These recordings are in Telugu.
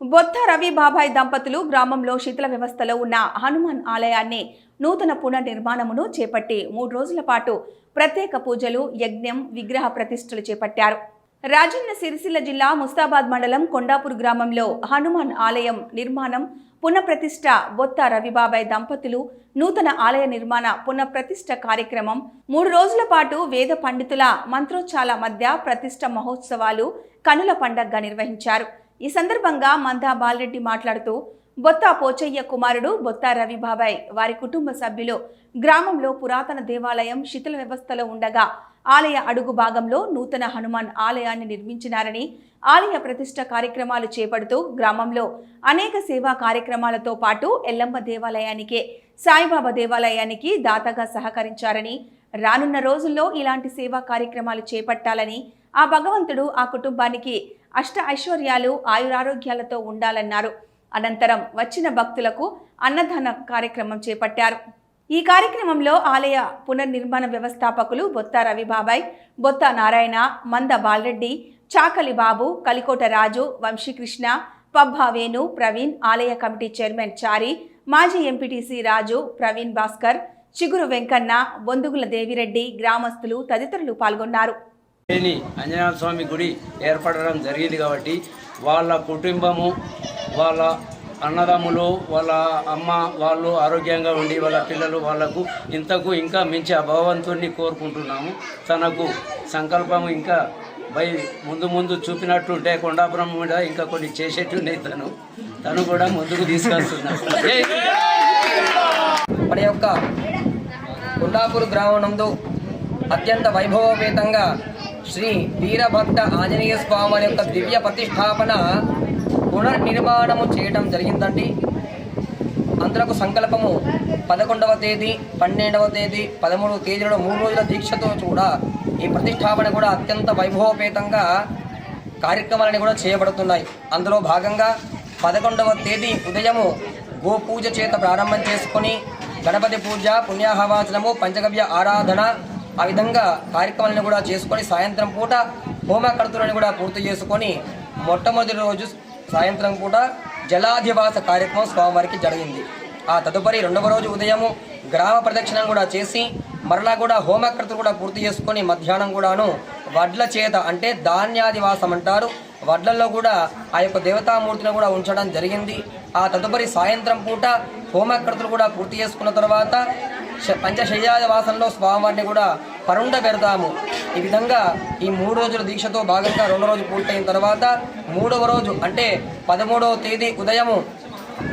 బొత్త రవి బాబాయ్ దంపతులు గ్రామంలో శిథిల వ్యవస్థలో ఉన్న హనుమాన్ ఆలయాన్ని నూతన పునర్నిర్మాణమును చేపట్టి మూడు రోజుల పాటు ప్రత్యేక పూజలు యజ్ఞం విగ్రహ ప్రతిష్ఠలు చేపట్టారు. రాజన్న సిరిసిల్ల జిల్లా ముస్తాబాద్ మండలం కొండాపూర్ గ్రామంలో హనుమాన్ ఆలయం నిర్మాణం పునఃప్రతిష్ట బొత్త రవిబాబాయ్ దంపతులు నూతన ఆలయ నిర్మాణ పునఃప్రతిష్ట కార్యక్రమం మూడు రోజుల పాటు వేద పండితుల మంత్రోచ్చాల మధ్య ప్రతిష్ట మహోత్సవాలు కనుల పండగగా నిర్వహించారు. ఈ సందర్భంగా మందా బాలరెడ్డి మాట్లాడుతూ బొత్త పోచయ్య కుమారుడు బొత్త రవిబాబాయ్ వారి కుటుంబ సభ్యులు గ్రామంలో పురాతన దేవాలయం శిథిల వ్యవస్థలో ఉండగా ఆలయ అడుగు భాగంలో నూతన హనుమాన్ ఆలయాన్ని నిర్మించినారని ఆలయ ప్రతిష్ట కార్యక్రమాలు చేపడుతూ గ్రామంలో అనేక సేవా కార్యక్రమాలతో పాటు ఎల్లమ్మ దేవాలయానికే సాయిబాబా దేవాలయానికి దాతగా సహకరించారని రానున్న రోజుల్లో ఇలాంటి సేవా కార్యక్రమాలు చేపట్టాలని ఆ భగవంతుడు ఆ కుటుంబానికి అష్ట ఐశ్వర్యాలు ఆయురారోగ్యాలతో ఉండాలన్నారు. అనంతరం వచ్చిన భక్తులకు అన్నదాన కార్యక్రమం చేపట్టారు. ఈ కార్యక్రమంలో ఆలయ పునర్నిర్మాణ వ్యవస్థాపకులు బొత్త రవిబాబాయ్ బొత్త నారాయణ మంద బాలరెడ్డి చాకలి బాబు కలికోట రాజు వంశీకృష్ణ పబ్బా వేణు ప్రవీణ్ ఆలయ కమిటీ చైర్మన్ చారి మాజీ ఎంపీటీసీ రాజు ప్రవీణ్ భాస్కర్ చిగురు వెంకన్న బొందుగుల దేవిరెడ్డి గ్రామస్తులు తదితరులు పాల్గొన్నారు. శ్రేణి ఆంజనేయ స్వామి గుడి ఏర్పడడం జరిగింది కాబట్టి వాళ్ళ కుటుంబము వాళ్ళ అన్నదమ్ములు వాళ్ళ అమ్మ వాళ్ళు ఆరోగ్యంగా ఉండి వాళ్ళ పిల్లలు వాళ్ళకు ఇంతకు ఇంకా మించి ఆ కోరుకుంటున్నాము. తనకు సంకల్పం ఇంకా బై ముందు ముందు చూపినట్టుంటే కొండాపురం మీద ఇంకా కొన్ని చేసేట్టున్నాయి తను. తను కూడా ముందుకు తీసుకొస్తున్నాడు మన యొక్క కొండాపూర్ గ్రామం అత్యంత వైభవోపేతంగా శ్రీ వీరభక్త ఆంజనేయ స్వామి యొక్క దివ్య ప్రతిష్టాపన పునర్నిర్మాణము చేయటం జరిగిందండి. అందులకు సంకల్పము పదకొండవ తేదీ పన్నెండవ తేదీ పదమూడవ తేదీలలో మూడు రోజుల దీక్షతో కూడా ఈ ప్రతిష్టాపన కూడా అత్యంత వైభవపేతంగా కార్యక్రమాలని కూడా చేయబడుతున్నాయి. అందులో భాగంగా పదకొండవ తేదీ ఉదయము గోపూజ చేత ప్రారంభం చేసుకుని గణపతి పూజ పుణ్యాహవాచనము పంచగవ్య ఆరాధన ఆ విధంగా కార్యక్రమాలను కూడా చేసుకొని సాయంత్రం పూట హోమకర్తులను కూడా పూర్తి చేసుకొని మొట్టమొదటి రోజు సాయంత్రం పూట జలాధివాస కార్యక్రమం స్వామివారికి జరిగింది. ఆ తదుపరి రెండవ రోజు ఉదయము గ్రామ ప్రదక్షిణ కూడా చేసి మరలా కూడా హోమకర్తలు కూడా పూర్తి చేసుకొని మధ్యాహ్నం కూడాను వడ్ల చేత అంటే ధాన్యాదివాసం అంటారు. వడ్లల్లో కూడా ఆ యొక్క దేవతామూర్తిని కూడా ఉంచడం జరిగింది. ఆ తదుపరి సాయంత్రం పూట హోమకర్తలు కూడా పూర్తి చేసుకున్న తర్వాత శ- పంచశయ్యావాసంలో స్వామివారిని కూడా పరుండ పెడతాము ఈ విధంగా ఈ మూడు రోజుల దీక్షతో భాగంగా రెండో రోజు పూర్తయిన తర్వాత మూడవ రోజు అంటే పదమూడవ తేదీ ఉదయము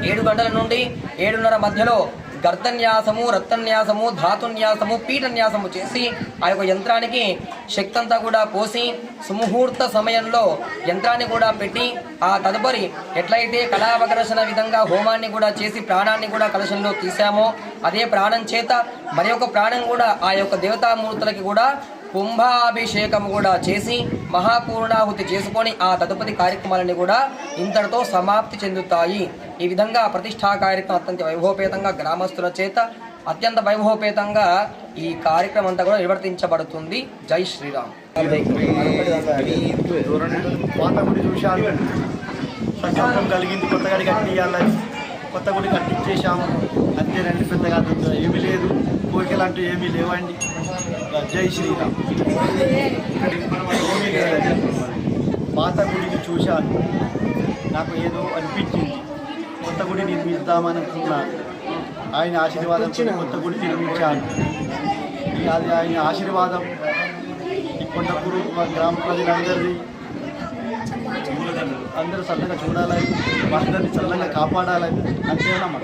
ఏడు గంటల నుండి ఏడున్నర మధ్యలో గర్ధన్యాసము రక్తన్యాసము ధాతున్యాసము పీఠన్యాసము చేసి ఆ యొక్క యంత్రానికి శక్తి అంతా కూడా పోసి సుముహూర్త సమయంలో యంత్రాన్ని కూడా పెట్టి ఆ తదుపరి ఎట్లయితే కళావకర్షణ విధంగా హోమాన్ని కూడా చేసి ప్రాణాన్ని కూడా కలశంలో తీసామో అదే ప్రాణం చేత మరి యొక్క ప్రాణం కూడా ఆ యొక్క దేవతామూర్తులకి కూడా కుంభాభిషేకం కూడా చేసి మహాపూర్ణాహుతి చేసుకొని ఆ తదుపరి కార్యక్రమాలని కూడా ఇంతటితో సమాప్తి చెందుతాయి. ఈ విధంగా ప్రతిష్టా కార్యక్రమం అత్యంత వైభవపేతంగా గ్రామస్తుల చేత అత్యంత వైభవపేతంగా ఈ కార్యక్రమం అంతా కూడా నిర్వర్తించబడుతుంది. జై శ్రీరామ్. గుడి చూశాను సంకల్పం కలిగింది కొత్త గుడి కట్టియాలని కొత్త గుడి కట్టించేశాము. అంతేనండి పెద్దగా ఏమీ లేదు. కోరికలు అంటూ ఏమీ లేవండి. జై శ్రీరామ్. పాత గుడిని చూశాను. నాకు ఏదో అనిపించింది. కొత్త గుడి నిర్మిద్దామని అనుకున్నాను ఆయన ఆశీర్వాదం కొత్త గుడి నిర్మించాను అది ఆయన ఆశీర్వాదం. కొండపూరు మా గ్రామ ప్రజలందరినీ అందరూ చల్లగా చూడాలని అందరినీ చల్లగా కాపాడాలని అంతేనమ్మా